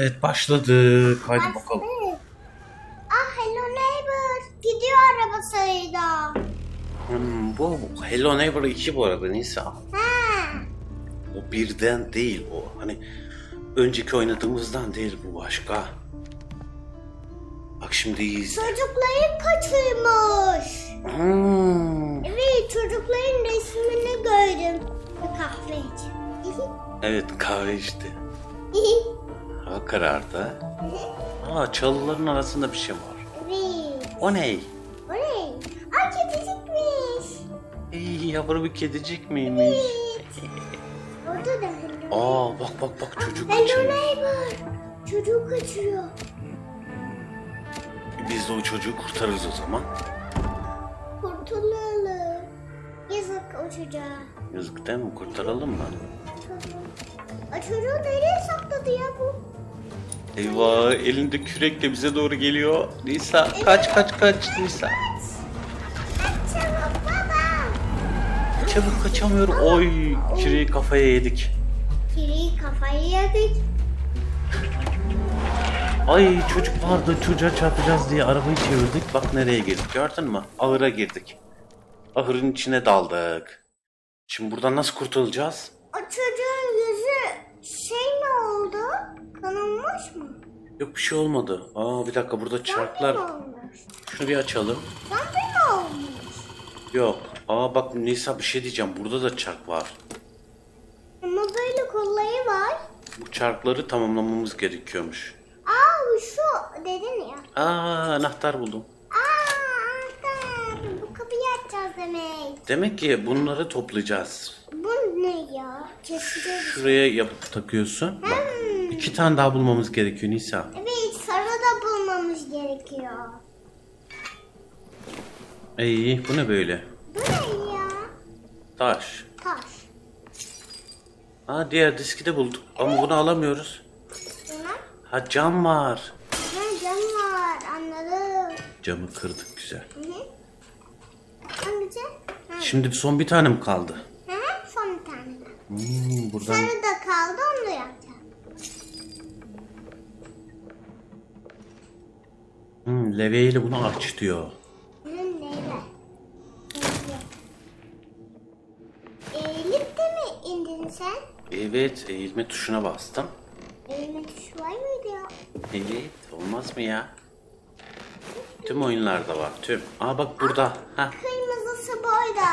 Evet başladık. Haydi bakalım. Ah Hello Neighbor. Gidiyor arabasıyla. Hmm, bu Hello Neighbor 2 bu arada Nisa. Ha. O birden değil o. Hani önceki oynadığımızdan değil bu başka. Bak şimdi iyi izle. Çocukları kaçırmış. Hmm. Evet çocukların resmini gördüm. Bir kahve iç. Evet kahve içti. Hava karardı. Aa çalıların arasında bir şey var. evet. O ne? O ne? Ay kedicikmiş. Ey yavru bir kedicik miymiş? Evet. Orada da Hello. Aa bak bak bak çocuk Hello kaçırıyor. Neighbor. Çocuk kaçıyor. Biz de o çocuğu kurtarırız o zaman. Kurtulalım. Yazık o çocuğa. Yazık değil mi? Kurtaralım mı? Ay çocuğu nereye sakladı ya bu? Eyvah elinde kürekle bize doğru geliyor. Nisa kaç kaç kaç Nisa. Çabuk kaçamıyorum. Oy küreği kafaya yedik. Kiri kafayı yedik. Ay çocuk vardı çocuğa çarpacağız diye arabayı çevirdik. Bak nereye girdik gördün mü? Ahıra girdik. Ahırın içine daldık. Şimdi buradan nasıl kurtulacağız? O çocuğun yüzü şey? Kanılmış mı? Yok bir şey olmadı. Aa bir dakika burada çarklar. Şunu bir açalım. Zombi mi olmuş? Yok. Aa bak Nisa bir şey diyeceğim. Burada da çark var. Ama böyle kolları var. Bu çarkları tamamlamamız gerekiyormuş. Aa bu şu dedin ya. Aa anahtar buldum. Aa anahtar. Bu kapıyı açacağız demek. Demek ki bunları toplayacağız. Bu ne ya? Keseceğiz. Şuraya yapıp takıyorsun. Bak. İki tane daha bulmamız gerekiyor Nisa. Evet sarı da bulmamız gerekiyor. İyi bu ne böyle? Bu ne ya? Taş. Taş. Aa diğer diski de bulduk. Ama bunu alamıyoruz. Bunlar. Ha cam var. Ha cam var anladım. Camı kırdık güzel. Hı hı. Hangisi? Ha. Şimdi son bir tane mi kaldı? Hı hı, son bir tane. Hmm, buradan Sarı da kaldı onu da yapacağım. Hmm, leveyle bunu aç diyor. Hı, neyle? Eğilip de mi indin sen? Evet eğilme tuşuna bastım. Eğilme tuşu var mıydı ya? Evet olmaz mı ya? Tüm oyunlarda var tüm. Aa bak burada. Ha Kırmızısı burada.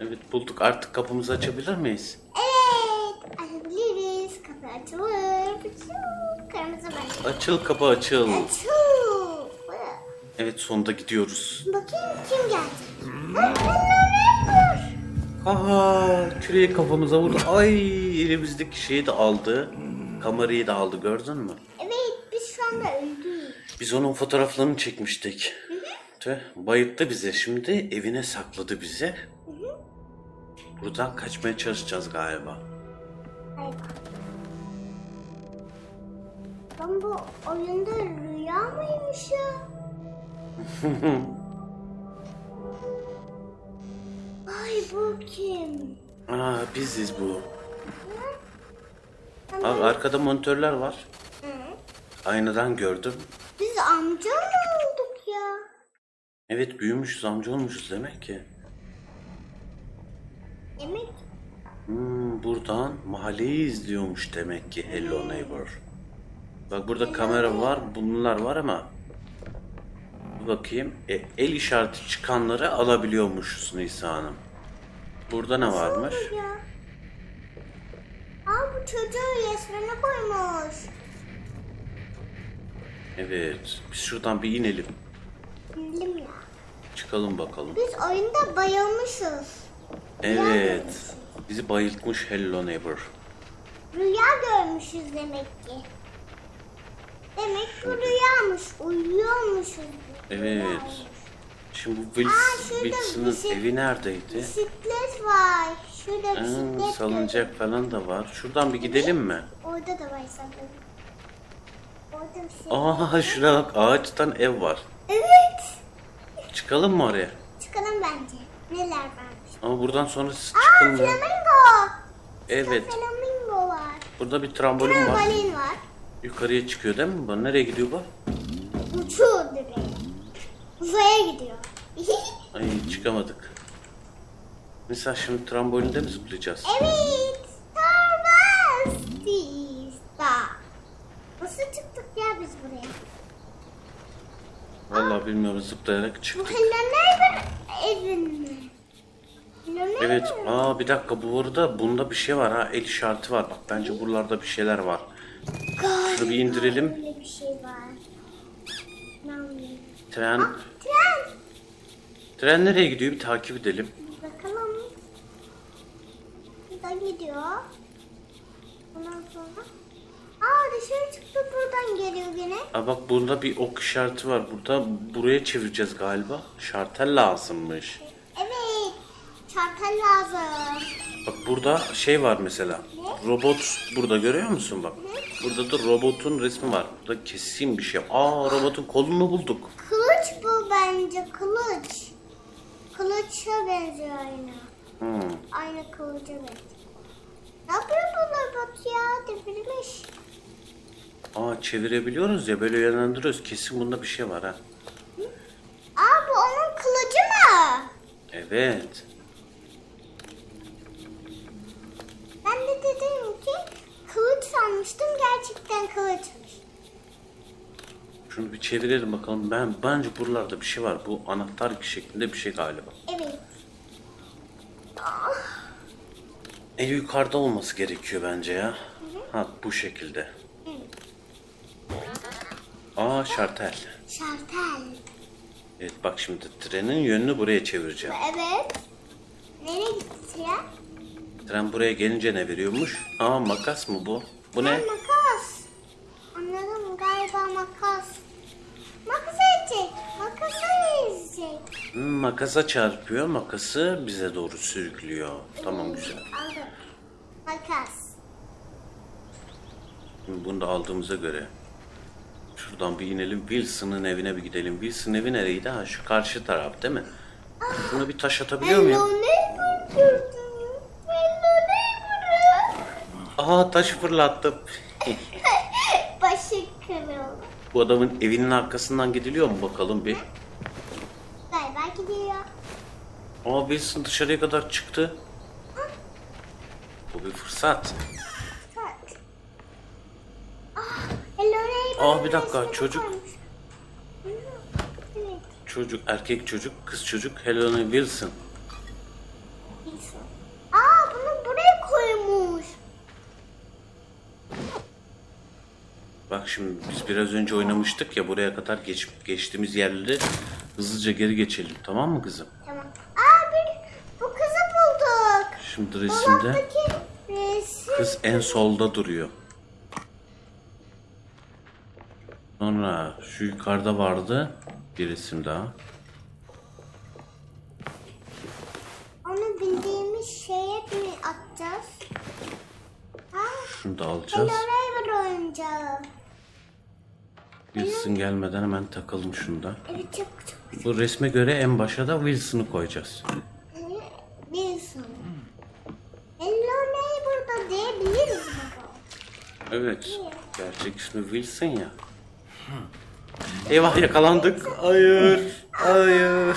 evet bulduk artık kapımızı açabilir miyiz? Evet açabiliriz. Kapı açılır. Pıçı. Kırmızı ben. Açıl kapı açıl. Açıl. Evet sonunda gidiyoruz. Bakayım kim geldi? Neighbor. Aha küreği kafamıza vurdu. Ay elimizdeki şeyi de aldı. Kamerayı da aldı gördün mü? Evet biz şu anda öldük. Biz onun fotoğraflarını çekmiştik. Tüh, bayılttı bize. Şimdi evine sakladı bizi. Buradan kaçmaya çalışacağız galiba. Hayır. Ben bu oyunda rüya mıymış ya? Ay bu kim? Aa biziz bu. Abi arkada monitörler var. Aynadan gördüm. biz amca mı olduk ya? Evet büyümüşüz amca olmuşuz demek ki. Demek Hmm, buradan mahalleyi izliyormuş demek ki Hello Neighbor. Bak burada kamera var, bunlar var ama bir bakayım. E, el işareti çıkanları alabiliyormuşuz Nisa Hanım. Burada ne varmış? olur ya. Aa bu çocuğun resmini koymuş. Evet. Biz şuradan bir inelim. Bildim ya. Çıkalım bakalım. Biz oyunda bayılmışız. Evet. Bizi bayıltmış Hello Neighbor. Rüya görmüşüz demek ki. Demek bu rüyamış. Uyuyormuşuz. Evet. Şimdi bu Aa, Wills, şurada Wilson'ın bisiklet- evi neredeydi? Bisiklet var. Şurada bisiklet salıncak falan da var. Şuradan bir gidelim mi? var. Orada da var sanırım. Orada bisiklet. Aa şuraya bak ağaçtan ev var. Evet. Çıkalım mı oraya? Çıkalım bence. Neler varmış. Ama buradan sonra Aa çıkılmıyor. flamingo. Evet. Flamingo var. Burada bir trambolin var. Trambolin var. Yukarıya çıkıyor değil mi bu? Nereye gidiyor bu? Uçuyor direkt. Uzaya gidiyor. Ay çıkamadık. Mesela şimdi trambolinde mi zıplayacağız? evet. Starbucks'ta. Nasıl çıktık ya biz buraya? Vallahi bilmiyorum zıplayarak çıktık. Neighbor evin mi? Evet. Aa bir dakika bu arada bunda bir şey var ha. El işareti var. Bak bence buralarda bir şeyler var. Şunu bir indirelim. Öyle bir şey var. Ah, tren. Tren nereye gidiyor? Bir takip edelim. Bakalım. Buradan gidiyor. Ondan sonra. Aa dışarı çıktı buradan geliyor gene. Aa bak bunda bir ok işareti var. Burada buraya çevireceğiz galiba. Şartel lazımmış. Evet. Çarpel lazım. Bak burada şey var mesela. Robot burada görüyor musun bak. Burada da robotun resmi var. Burada kesin bir şey. Aa robotun kolunu bulduk. Kılıç bu bence kılıç. Kılıça benziyor aynı. Hmm. Aynı kılıca benziyor. Ne yapıyor bu robot ya? Devirmiş. Aa çevirebiliyoruz ya böyle yönlendiriyoruz. Kesin bunda bir şey var ha. Aa bu onun kılıcı mı? Evet. Ben de dedim ki kılıç sanmıştım gerçekten kılıçmış. Şunu bir çevirelim bakalım. Ben bence buralarda bir şey var. Bu anahtar şeklinde bir şey galiba. Evet. En yukarıda olması gerekiyor bence ya. Ha bu şekilde. Aa şartel. şartel. Evet bak şimdi trenin yönünü buraya çevireceğim. Evet. Nereye gitti ya? Tren buraya gelince ne veriyormuş? Aa makas mı bu? Bu Ha, ne? makas. Anladım galiba makas. Makas edecek. Makasa ezecek. Hmm, makasa çarpıyor. Makası bize doğru sürüklüyor. Tamam güzel. Aldım. Makas. Şimdi bunu da aldığımıza göre şuradan bir inelim. Wilson'ın evine bir gidelim. Wilson evi nereydi? Ha şu karşı taraf değil mi? Şunu bir taş atabiliyor muyum? Aha taşı fırlattım. Başı kırıldı. Bu adamın evinin arkasından gidiliyor mu bakalım bir. Gidiyor. Aa Wilson dışarıya kadar çıktı. Bu bir fırsat. Bak. Ah. Aa, bir dakika, çocuk. koymuş. Evet. Çocuk, erkek çocuk, kız çocuk. Helena Wilson. Wilson. Aa bunu buraya koymuş. Bak şimdi biz biraz önce oynamıştık ya buraya kadar geç, geçtiğimiz yerleri hızlıca geri geçelim tamam mı kızım? Tamam. Aa bir bu kızı bulduk. Şimdi resimde Dolaptaki resim. kız en solda duruyor. Sonra şu yukarıda vardı bir resim daha. Onu bildiğimiz şeye mi atacağız? Ha? Şunu da Hello alacağız. neighbor oyuncağı. Wilson gelmeden hemen takalım şunu da. Evet çok çok. Bu resme göre en başa da Wilson'ı koyacağız. Wilson. Hello neighbor da diyebiliriz baba. Evet. Gerçek ismi Wilson ya. Eyvah yakalandık. Hayır. Hayır.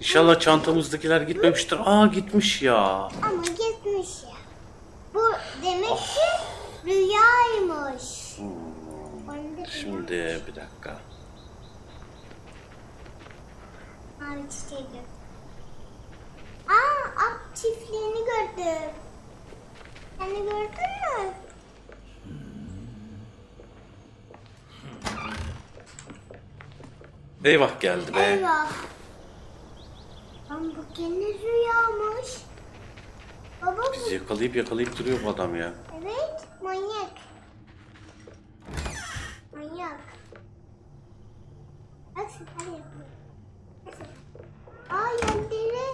İnşallah çantamızdakiler gitmemiştir. Aa gitmiş ya. Ama gitmiş ya. Bu demek ki rüyaymış. Onu da Şimdi bir dakika. Mavi çiçeği. Aa at çiftliğini gördüm. Sen de gördün mü? Eyvah geldi be. Eyvah. Lan bu gene rüyamış. Baba bu. Bizi yakalayıp yakalayıp duruyor bu adam ya. Evet manyak. Manyak. Bak sen hadi yapalım. Aa yerlere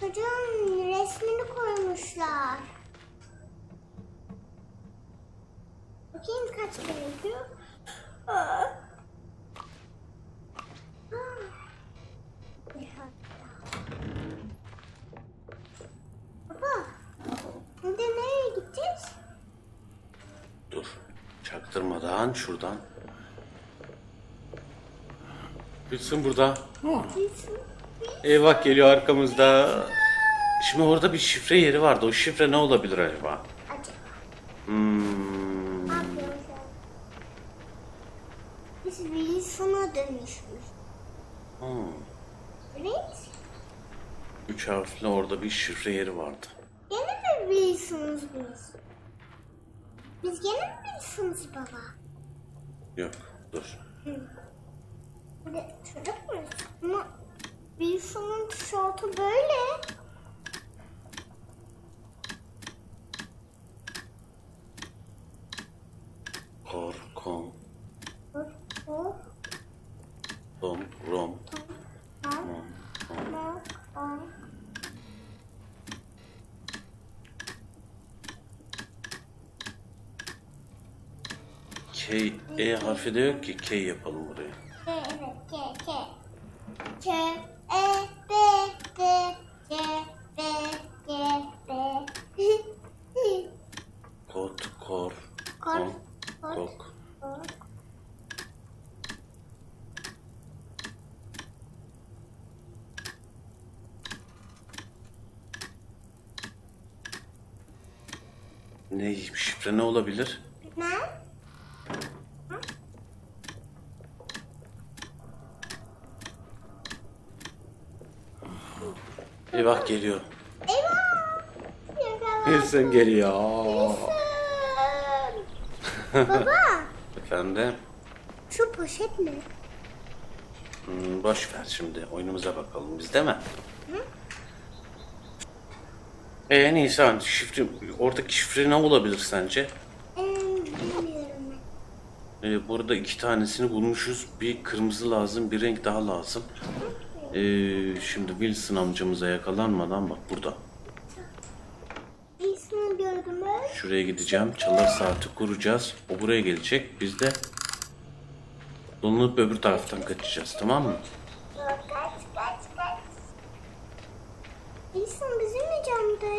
çocuğun resmini koymuşlar. Bakayım kaç gerekiyor. Aa. Aa. Bir hatta. Baba, şimdi nereye gideceğiz? Dur. Çaktırmadan şuradan. Bilsin burada. Wilson. Eyvah geliyor arkamızda. Şimdi orada bir şifre yeri vardı. O şifre ne olabilir acaba? Acaba Hmm. Biz Wilson'a dönüşmüş. hmm. Üç harfli orada bir şifre yeri vardı. Mi Wilson'uz biz? Biz gene mi Wilson'uz baba? Yok dur. Bir de çocuk muyuz? Ama Wilson'un tişörtü böyle. Kor, kon, Hop hop. tom, rom, Hop mon, K, E harfi de yok ki. K yapalım buraya. K evet K K. K E B D C B C B. Kot, kor, Kor, kon, kok. Ne şifre ne olabilir? Ne? Eyvah geliyor. Eyvah! Yakalandım. Wilson geliyor. Baba, Efendim? şu poşet mi? Hmm, boş ver şimdi. Oyunumuza bakalım biz değil mi? Ee Nisan şifre, oradaki şifre ne olabilir sence? Ee, bilmiyorum. Ee, burada iki tanesini bulmuşuz. Bir kırmızı lazım, bir renk daha lazım. Ee, şimdi Wilson amcamıza yakalanmadan bak burada. İsmini gördüm ben. Şuraya gideceğim. Çalar saati kuracağız. O buraya gelecek. Biz de dolanıp öbür taraftan kaçacağız. Tamam mı? Kaç, kaç, kaç.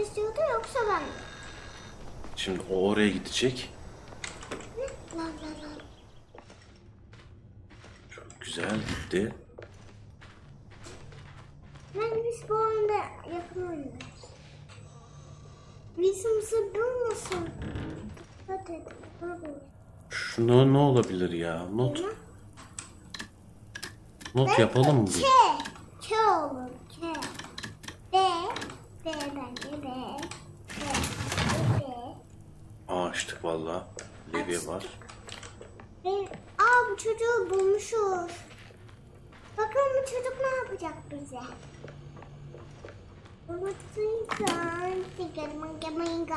İzliyordu yoksa ben mi? Şimdi o oraya gidecek. Çok güzel gitti. Ben biz bu oyunda yakın oynuyoruz. Bizim bizi bulmasın. Hadi, hadi. Şuna ne olabilir ya? Not not yapalım mı? K. K olur. K. B. B bence B. B. B. Aa açtık valla. Levye var. Ve aa bu çocuğu bulmuşuz. Bakalım bu çocuk ne yapacak bize?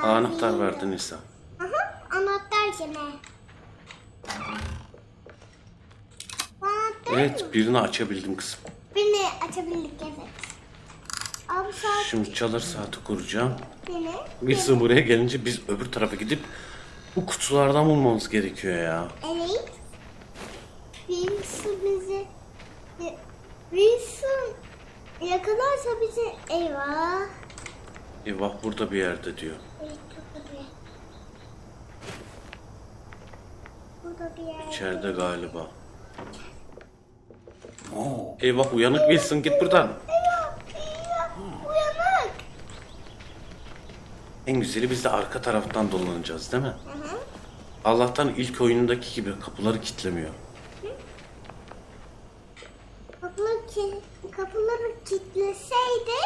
Anahtar verdi Nisa. Aha, anahtar gene. Anahtar mı? Evet birini açabildim kızım. Birini açabildik evet. Abi saat Şimdi çalar saati kuracağım. beni. Wilson buraya gelince biz öbür tarafa gidip bu kutulardan bulmamız gerekiyor ya. Evet. Wilson bizi Wilson yakalarsa bizi eyvah. Eyvah burada bir yerde diyor. Evet, burada bir yer. Burada bir yer. İçeride galiba. Eyvah uyanık Wilson git buradan. Eyvah, eyvah, uyanık. En güzeli biz de arka taraftan dolanacağız değil mi? Hı hı. Allah'tan ilk oyunundaki gibi kapıları kilitlemiyor. Kapıları, ki, kapıları kilitleseydi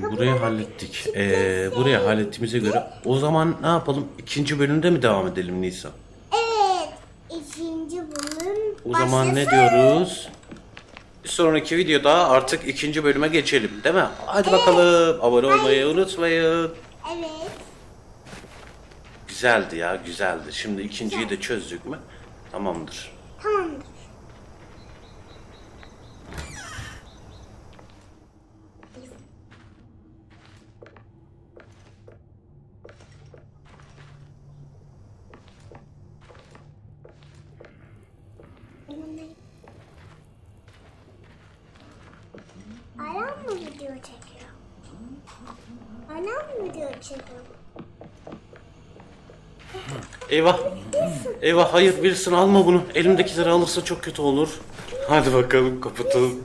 Şimdi burayı hallettik. Ee, burayı hallettiğimize göre o zaman ne yapalım? İkinci bölümde mi devam edelim Nisan? evet ikinci bölüm O zaman ne diyoruz? Bir sonraki videoda artık ikinci bölüme geçelim değil mi? Hadi bakalım. Abone olmayı unutmayın. Evet. Güzeldi ya güzeldi. Şimdi ikinciyi de çözdük mü? Tamamdır. Tamamdır. Eyvah. Eyvah hayır birisini alma bunu. Elimdekileri alırsa çok kötü olur. Hadi bakalım kapatalım.